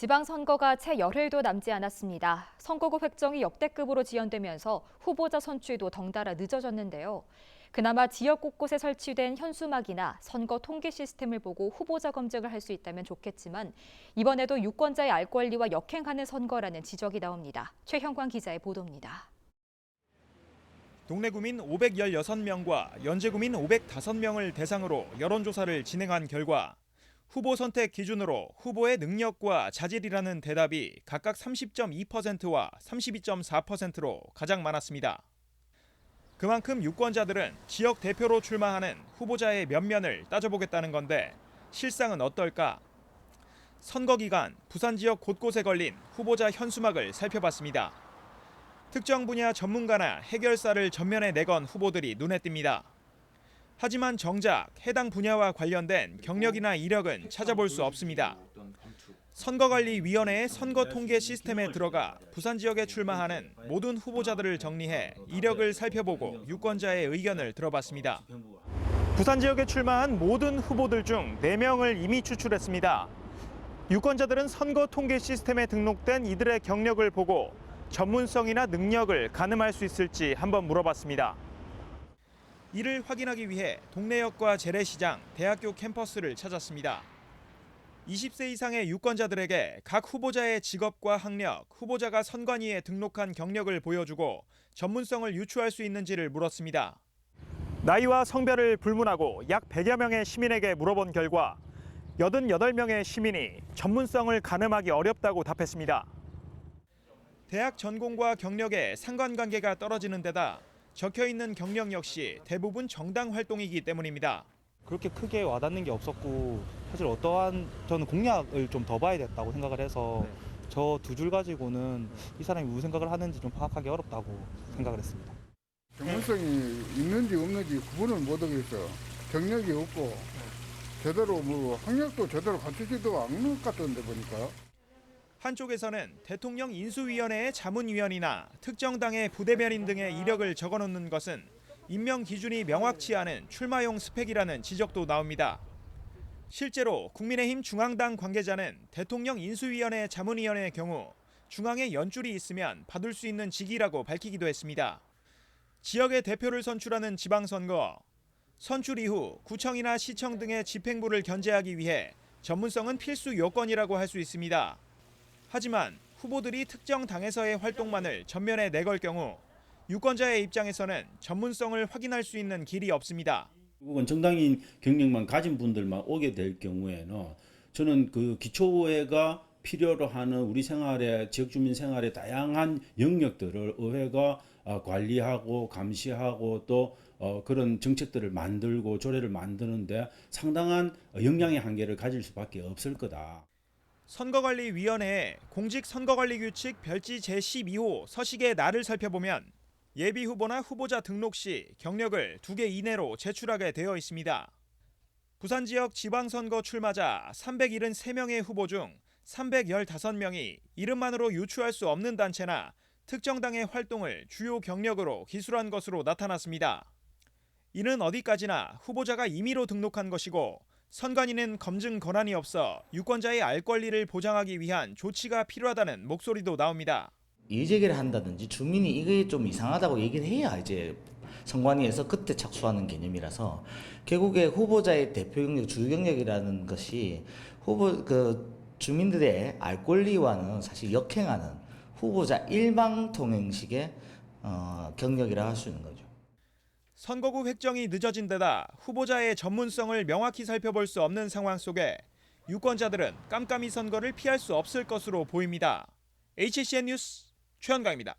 지방선거가 채 열흘도 남지 않았습니다. 선거구 획정이 역대급으로 지연되면서 후보자 선출도 덩달아 늦어졌는데요. 그나마 지역 곳곳에 설치된 현수막이나 선거 통계 시스템을 보고 후보자 검증을 할 수 있다면 좋겠지만 이번에도 유권자의 알 권리와 역행하는 선거라는 지적이 나옵니다. 최형광 기자의 보도입니다. 동네 구민 516명과 연재 구민 505명을 대상으로 여론조사를 진행한 결과 후보 선택 기준으로 후보의 능력과 자질이라는 대답이 각각 30.2%와 32.4%로 가장 많았습니다. 그만큼 유권자들은 지역 대표로 출마하는 후보자의 면면을 따져보겠다는 건데 실상은 어떨까? 선거 기간 부산 지역 곳곳에 걸린 후보자 현수막을 살펴봤습니다. 특정 분야 전문가나 해결사를 전면에 내건 후보들이 눈에 띕니다. 하지만 정작 해당 분야와 관련된 경력이나 이력은 찾아볼 수 없습니다. 선거관리위원회의 선거 통계 시스템에 들어가 부산 지역에 출마하는 모든 후보자들을 정리해 이력을 살펴보고 유권자의 의견을 들어봤습니다. 부산 지역에 출마한 모든 후보들 중 4명을 이미 추출했습니다. 유권자들은 선거 통계 시스템에 등록된 이들의 경력을 보고 전문성이나 능력을 가늠할 수 있을지 한번 물어봤습니다. 이를 확인하기 위해 동네역과 재래시장, 대학교 캠퍼스를 찾았습니다. 20세 이상의 유권자들에게 각 후보자의 직업과 학력, 후보자가 선관위에 등록한 경력을 보여주고 전문성을 유추할 수 있는지를 물었습니다. 나이와 성별을 불문하고 약 100여 명의 시민에게 물어본 결과 88명의 시민이 전문성을 가늠하기 어렵다고 답했습니다. 대학 전공과 경력에 상관관계가 떨어지는 데다 적혀 있는 경력 역시 대부분 정당 활동이기 때문입니다. 그렇게 크게 와닿는 게 없었고 사실 어떠한 저는 공약을 좀 더 봐야 됐다고 생각을 해서 저 두 줄 가지고는 이 사람이 무슨 생각을 하는지 좀 파악하기 어렵다고 생각을 했습니다. 전문성이 있는지 없는지 구분을 못 하겠어. 경력이 없고 제대로 뭐 학력도 제대로 갖추지도 않는 것 같던데 보니까. 한쪽에서는 대통령 인수위원회의 자문위원이나 특정 당의 부대변인 등의 이력을 적어놓는 것은 임명 기준이 명확치 않은 출마용 스펙이라는 지적도 나옵니다. 실제로 국민의힘 중앙당 관계자는 대통령 인수위원회 자문위원회의 경우 중앙에 연줄이 있으면 받을 수 있는 직이라고 밝히기도 했습니다. 지역의 대표를 선출하는 지방선거, 선출 이후 구청이나 시청 등의 집행부를 견제하기 위해 전문성은 필수 요건이라고 할 수 있습니다. 하지만 후보들이 특정 당에서의 활동만을 전면에 내걸 경우 유권자의 입장에서는 전문성을 확인할 수 있는 길이 없습니다. 결국은 정당인 경력만 가진 분들만 오게 될 경우에는 저는 그 기초의회가 필요로 하는 우리 생활의 지역 주민 생활의 다양한 영역들을 의회가 어, 관리하고 감시하고 또 어, 그런 정책들을 만들고 조례를 만드는데 상당한 역량의 한계를 가질 수밖에 없을 거다. 선거관리위원회의 공직선거관리규칙 별지 제12호 서식의 날을 살펴보면 예비 후보나 후보자 등록 시 경력을 두개 이내로 제출하게 되어 있습니다. 부산 지역 지방선거 출마자 373명의 후보 중 315명이 이름만으로 유추할 수 없는 단체나 특정 당의 활동을 주요 경력으로 기술한 것으로 나타났습니다. 이는 어디까지나 후보자가 임의로 등록한 것이고 선관위는 검증 권한이 없어 유권자의 알 권리를 보장하기 위한 조치가 필요하다는 목소리도 나옵니다. 이의제기를 한다든지 주민이 이게 좀 이상하다고 얘기를 해야 이제 선관위에서 그때 착수하는 개념이라서 결국에 후보자의 대표 경력, 주요 경력이라는 것이 후보 그 주민들의 알 권리와는 사실 역행하는 후보자 일방 통행식의 어, 경력이라 할 수 있는 거죠. 선거구 획정이 늦어진 데다 후보자의 전문성을 명확히 살펴볼 수 없는 상황 속에 유권자들은 깜깜이 선거를 피할 수 없을 것으로 보입니다. HCN 뉴스 최현강입니다.